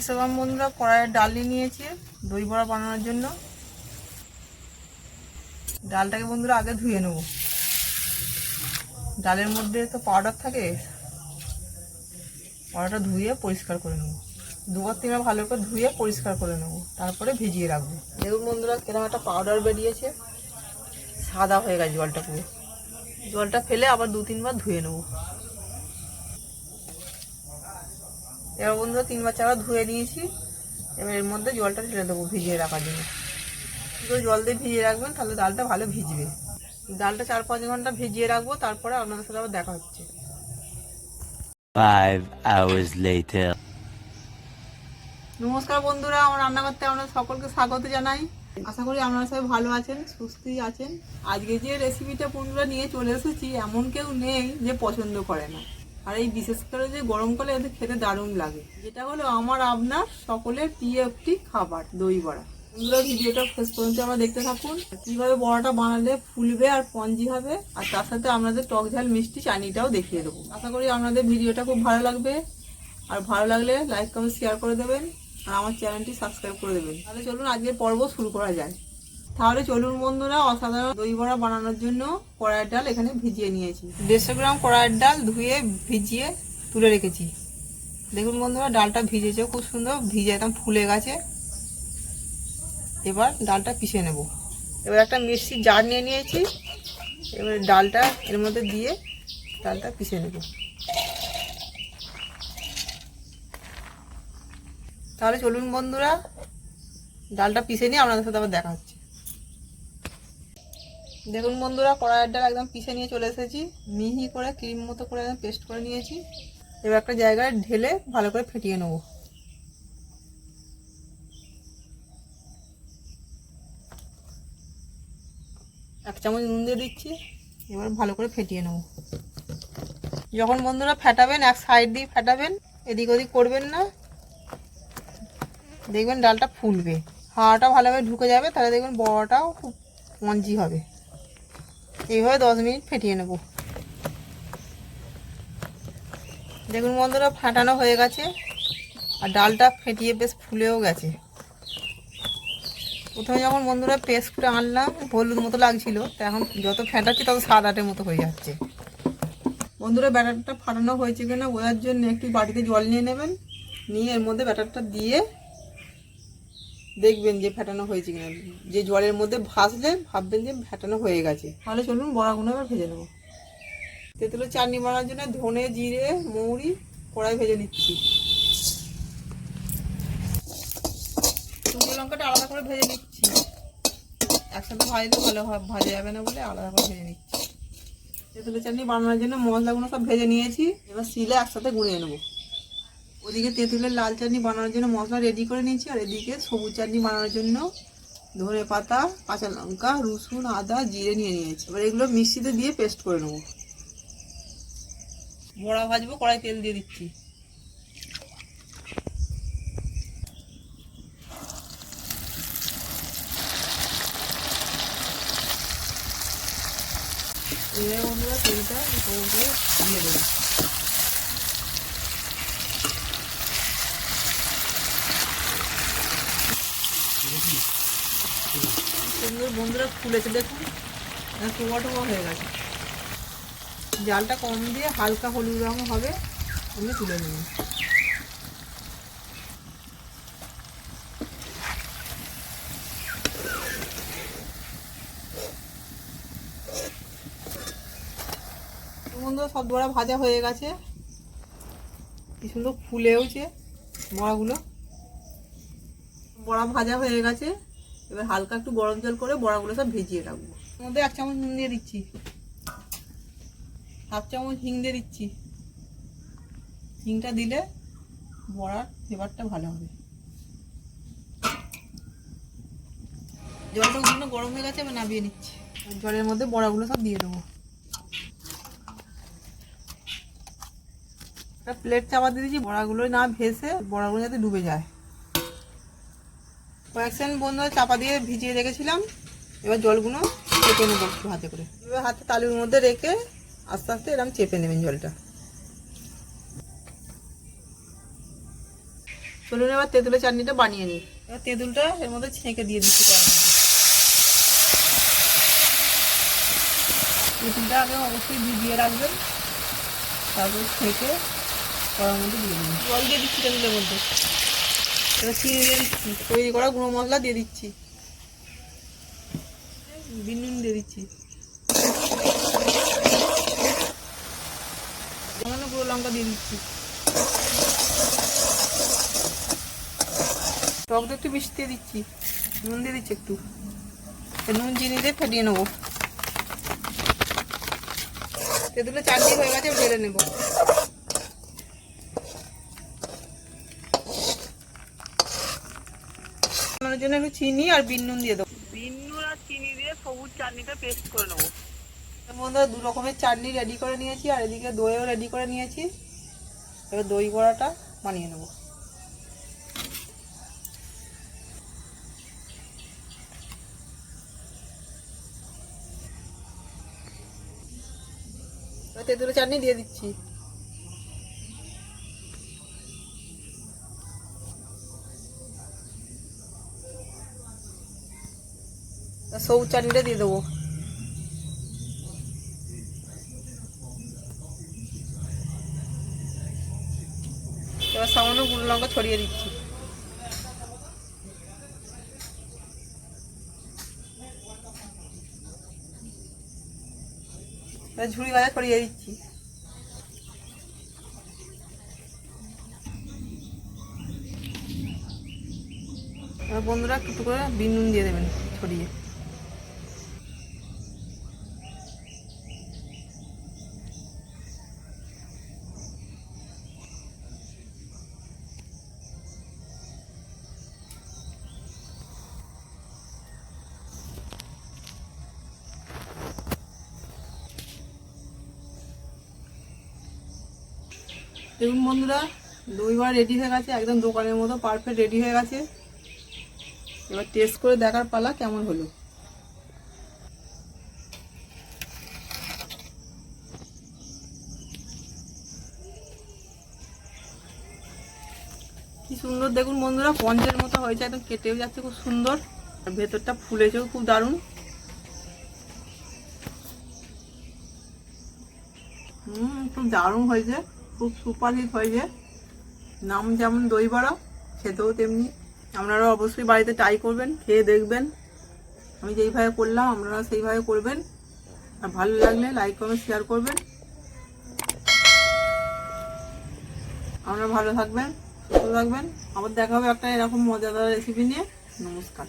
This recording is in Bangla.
দেশবাম বন্ধুরা, কড়াইয়ের ডাল নিয়ে নিয়েছি, দই বড়া বানানোর জন্য। ডালটাকে বন্ধুরা আগে ধুয়ে নেব। ডালের মধ্যে তো পাউডার থাকে পাউডারটা ধুয়ে পরিষ্কার করে নেব। দুবার তিনবার ভালো করে ধুয়ে পরিষ্কার করে নেব, তারপরে ভিজিয়ে রাখব। দেখুন বন্ধুরা, কীরকম একটা পাউডার বেরিয়েছে। সাদা হয়ে গেছে জলটা পুরো। জলটা ফেলে আবার দু তিনবার ধুয়ে নেব। এবার বন্ধুরা তিনবার চারবার ধুয়ে নিয়েছি। এবার এর মধ্যে জলটা ঢেলে দেবো ভিজিয়ে রাখার জন্য। তো জল দিয়ে ভিজিয়ে রাখবেন তাহলে ডালটা ভালো ভিজবে। ডালটা চার পাঁচ ঘণ্টা ভিজিয়ে রাখব তারপরে আপনাদের সাথে আবার দেখা হচ্ছে. নমস্কার বন্ধুরা আমার রান্না করতে আপনাদের সকলকে স্বাগত জানাই। আশা করি আপনারা সবাই ভালো আছেন সুস্থই আছেন। আজকে যে রেসিপিটা বন্ধুরা নিয়ে চলে এসেছি এমন কেউ নেই যে পছন্দ করে না। আর এই বিশেষ করে যে গরমকালে এদের খেতে দারুণ লাগে। যেটা হলো আমার আপনার সকলের প্রিয় একটি খাবার, দই বড়া। বন্ধুরা, ভিডিওটা শেষ পর্যন্ত আমরা দেখতে থাকুন। কীভাবে বড়াটা বানালে ফুলবে আর পঞ্জি হবে, আর তার সাথে আপনাদের টক ঝাল মিষ্টি চাটনিটাও দেখিয়ে দেবো। আশা করি আপনাদের ভিডিওটা খুব ভালো লাগবে। আর ভালো লাগলে লাইক, কমেন্ট শেয়ার করে দেবেন। আর আমার চ্যানেলটি সাবস্ক্রাইব করে দেবেন। তাহলে চলুন আজকের পর্ব শুরু করা যায়। তাহলে চলুন বন্ধুরা, অসাধারণ দই বড়া বানানোর জন্য কড়াইয়ের ডাল এখানে ভিজিয়ে নিয়েছি। দেড়শো গ্রাম কড়াইয়ের ডাল ধুয়ে, ভিজিয়ে তুলে রেখেছি। দেখুন বন্ধুরা, ডালটা ভিজেছে, খুব সুন্দর ভিজে একদম ফুলে গেছে। এবার ডালটা পিষে নেব। এবার একটা মিক্সির জার নিয়ে নিয়েছি। এবার ডালটা এর মধ্যে দিয়ে ডালটা পিষে নেব। তাহলে চলুন বন্ধুরা, ডালটা পিষে নিয়ে আপনাদের সাথে আবার দেখা হচ্ছে। দেখুন বন্ধুরা, কড়াইয়ের ডাল একদম পিষে নিয়ে চলে এসেছি। মিহি করে, ক্রিম মতো করে একদম পেস্ট করে নিয়েছি। এবার একটা জায়গায় ঢেলে ভালো করে ফেটিয়ে নেব। এক চামচ নুন দিয়ে দিচ্ছি, এবার ভালো করে ফেটিয়ে নেব। যখন বন্ধুরা ফেটাবেন, এক সাইড দিয়ে ফেটাবেন, এদিক ওদিক করবেন না, দেখবেন ডালটা ফুলবে। হাওয়াটা ভালোভাবে ঢুকে যাবে, তাহলে দেখবেন বড়াটাও খুব মঞ্জি হবে। এইভাবে দশ মিনিট ফেটিয়ে নেব। দেখুন বন্ধুরা, ফাটানো হয়ে গেছে। আর ডালটা ফেটিয়ে বেশ ফুলেও গেছে। প্রথমে যখন বন্ধুরা পেস্টটা আনলাম, হলুদ মতো লাগছিল, তো এখন যত ফেটাচ্ছি তত সাত আটের মতো হয়ে যাচ্ছে। বন্ধুরা, ব্যাটারটা ফাটানো হয়েছে কিনা বোঝার জন্য একটু বাটিতে জল নিয়ে নেবেন। নিয়ে এর মধ্যে ব্যাটারটা দিয়ে দেখবেন যে ফেটানো হয়েছে কিনা। যে জলের মধ্যে ভাসলে ভাববেন যে ফেটানো হয়ে গেছে। তাহলে চলুন বড়াগুলো এবার ভেজে নেব। তেঁতুলের চাটনি বানানোর জন্য ধনে জিরে মৌরি কড়াই ভেজে নিচ্ছি। শুকনো লঙ্কাটা আলাদা করে ভেজে নিচ্ছি। একসাথে ভাজলে ভালো ভাজা যাবে না বলে আলাদা করে ভেজে নিচ্ছি। তেঁতুলের চাটনি বানানোর জন্য মশলাগুলো সব ভেজে নিয়েছি। এবার শিলে একসাথে গুঁড়িয়ে নেব। ওদিকে তেঁতুলের লাল চাটনি বানানোর জন্য মশলা রেডি করে নিয়েছি, আর এদিকে সবুজ চাটনি বানানোর জন্য ধনে পাতা, কাঁচা লঙ্কা, রসুন, আদা, জিরে নিয়ে নিয়েছি। এবার এগুলো মিক্সিতে দিয়ে পেস্ট করে নেব। বড়া ভাজবো, কড়াই তেল দিয়ে দিচ্ছি। এবার বন্ধুরা তেলটা দিয়ে দেবো। সুন্দর বন্ধুরা ফুলেছে। দেখুন টোয়া টোয়া হয়ে গেছে। জালটা কম দিয়ে হালকা হলুদ রঙ হবে, আমি তুলে বন্ধুরা, সব বড়া ভাজা হয়ে গেছে। কি সুন্দর ফুলেওছে বড়াগুলো। বড়া ভাজা হয়ে গেছে। এবার হালকা একটু গরম জল করে বড়াগুলো সব ভেজিয়ে রাখব। মধ্যে এক চামচ নুন দিয়ে দিচ্ছি। হাফ চামচ হিং দিয়ে দিচ্ছি। হিংটা দিলে বড়ার ফ্লেভারটা ভালো হবে। জলটা উঠুনো গরম হয়ে গেছে, এবার নামিয়ে নিচ্ছি। জলের মধ্যে বড়াগুলো সব দিয়ে দেবো। একটা প্লেট চাপা দিয়ে দিচ্ছি বড়াগুলো না ভেসে, বড়াগুলো যাতে ডুবে যায়। কয়েক সেকেন্ড বন্ধু চাপা দিয়ে ভিজিয়ে রেখেছিলাম। এবার জলগুলো চেপে নেব একটু হাতে করে। এবার হাতে তালুর মধ্যে রেখে আস্তে আস্তে এরকম চেপে নেবেন জলটা। চলুন এবার তেঁতুলের চাটনিটা বানিয়ে নিই। এবার তেঁতুলটা এর মধ্যে ছেঁকে দিয়ে দিচ্ছি তেঁতুলটা আগে অবশ্যই ভিজিয়ে রাখবেন। তারপর ছেঁকে কড়ার মধ্যে দিয়ে দিন। জল দিয়ে দিচ্ছি তেঁতুলের মধ্যে। এবার দিচ্ছি। তৈরি করা গুঁড়ো মশলা দিয়ে দিচ্ছি। বিনুন দিয়ে দিচ্ছি। সামান্য গুঁড়ো লঙ্কা দিয়ে দিচ্ছি। টক একটু মিষ্টি দিয়ে দিচ্ছি। নুন দিয়ে দিচ্ছি একটু। নুন চিনি দিয়ে ফেটিয়ে নেব। তেঁতুলের চাটনি হয়ে গেছে ঢেলে নেব। জন্য একটু চিনি আর বিন নুন দিয়ে দেবো। বিন নুন আর চিনি দিয়ে সবুজ চাটনিটা পেস্ট করে নেব। মধ্যে দু রকমের চাটনি রেডি করে নিয়েছি আর এদিকে দইও রেডি করে নিয়েছি। এবার দই বড়াটা বানিয়ে নেব। তেঁতুলের চাটনি দিয়ে দিচ্ছি। সবুজ চাটনিটা দিয়ে দেবো এবার সামান্য গুঁড়ো লঙ্কা ছড়িয়ে দিচ্ছি ঝুড়ি ভাজা ছড়িয়ে দিচ্ছি বন্ধুরা একটু করে বিন নুন দিয়ে দেবেন ছড়িয়ে দেখুন বন্ধুরা, দইবার রেডি হয়ে গেছে, একদম দোকানের মতো পারফেক্ট রেডি হয়ে গেছে। এবার টেস্ট করে দেখার পালা কেমন হলো। কি সুন্দর দেখুন বন্ধুরা, পঞ্চের মতো হয়েছে, একদম কেটেও যাচ্ছে, খুব সুন্দর। আর ভেতরটা ফুলেছেও খুব দারুণ। হুম, খুব দারুণ হয়েছে। খুব সুপার হিট হয়েছে নাম যেমন দই বড়া খেতেও তেমনি। আপনারা অবশ্যই বাড়িতে ট্রাই করবেন, খেয়ে দেখবেন। আমি যেইভাবে করলাম আপনারা সেইভাবে করবেন। আর ভালো লাগলে লাইক কমেন্ট শেয়ার করবেন। আপনারা ভালো থাকবেন, সুস্থ থাকবেন। আবার দেখা হবে একটা এরকম মজাদার রেসিপি নিয়ে। নমস্কার।